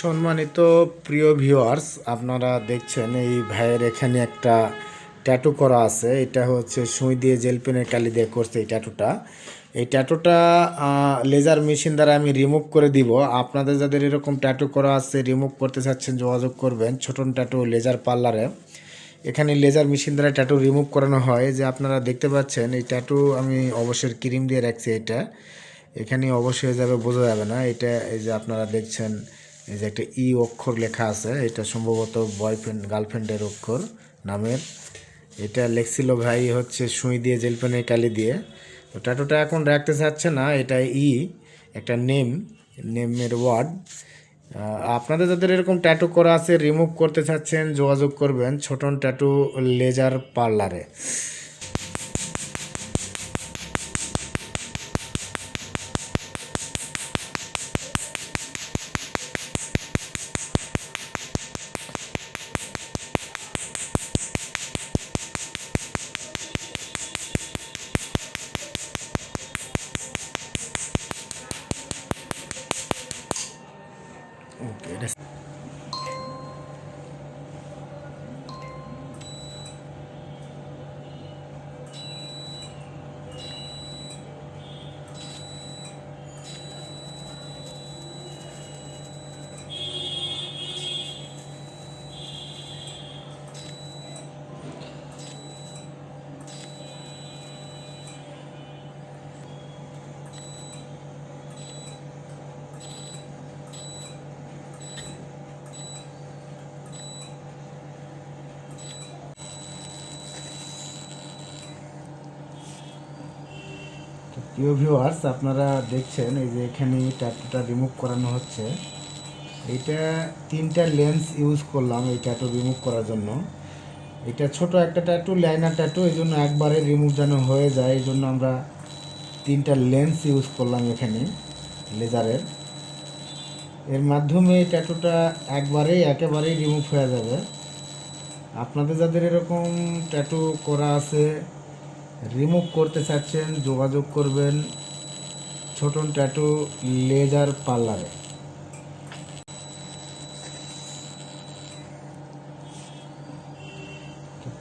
সম্মানিত প্রিয় ভিউয়ার্স আপনারা দেখছেন এই ভাইয়ের এখানে একটা ট্যাটু করা আছে। এটা হচ্ছে সুই দিয়ে জেল পেনের কালি দিয়ে করছে এই ট্যাটুটা এই ট্যাটুটা লেজার মেশিন দ্বারা আমি রিমুভ করে দিব। আপনাদের যাদের এরকম ট্যাটু করা আছে রিমুভ করতে চাচ্ছেন, যোগাযোগ করবেন ছোটন ট্যাটু লেজার পার্লারে এখানে লেজার মেশিন দ্বারা ট্যাটু রিমুভ করানো হয়। যে আপনারা দেখতে পাচ্ছেন, এই ট্যাটু আমি অবশ্যই ক্রিম দিয়ে রাখছি এটা। এখানে অবশ্যই যাবে, বোঝা যাবে না। এটা এই যে আপনারা দেখছেন এই যে একটা ই অক্ষর লেখা আছে, এটা সম্ভবত বয়ফ্রেন্ড গার্লফ্রেন্ডের অক্ষর নামের। এটা লেখছিল ভাই হচ্ছে সুই দিয়ে জেল পেনের কালি দিয়ে। তো ট্যাটুটা এখন রাখতে চাচ্ছে না, এটা ই, একটা নেম, নেমের ওয়ার্ড আপনাদের যাদের এরকম ট্যাটু করা আছে রিমুভ করতে চাচ্ছেন, যোগাযোগ করবেন ছোটন ট্যাটু লেজার পার্লারে প্রিয় ভিউয়ার্স আপনারা দেখছেন এই যে এখানে ট্যাটুটা রিমুভ করানো হচ্ছে। এইটা তিনটা লেন্স ইউজ করলাম এই ট্যাটু রিমুভ করার জন্য। এটা ছোট একটা ট্যাটু লাইনার ট্যাটু এই জন্য একবারে রিমুভ যেন হয়ে যায়, এই জন্য আমরা তিনটা লেন্স ইউজ করলাম এখানে লেজারের এর মাধ্যমে ট্যাটুটা একবারেই একেবারেই রিমুভ হয়ে যাবে। আপনাদের যাদের এরকম ট্যাটু করা আছে রিমুভ করতে চাচ্ছেন, যোগাযোগ করবেন ছোটন ট্যাটু লেজার পার্লারে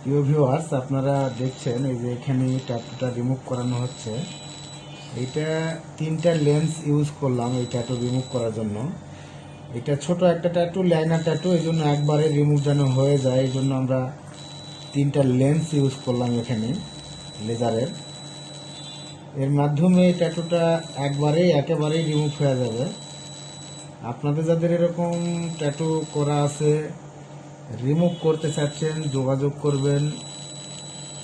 প্রিয় ভিউয়ার্স আপনারা দেখছেন এই যে এখানে ট্যাটুটা রিমুভ করানো হচ্ছে। এইটা তিনটা লেন্স ইউজ করলাম এই ট্যাটু রিমুভ করার জন্য। এটা ছোট একটা ট্যাটু লাইনার ট্যাটু এই জন্য একবারে রিমুভ যেন হয়ে যায়, এই জন্য আমরা তিনটা লেন্স ইউজ করলাম এখানে। লেজারের। এর মাধ্যমে ট্যাটুটা একবারেই, একেবারেই রিমুভ হয়ে যাবে। আপনাদের যাদের এরকম ট্যাটু করা আছে রিমুভ করতে চাচ্ছেন, যোগাযোগ করবেন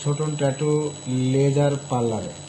ছোটন ট্যাটু লেজার পার্লারে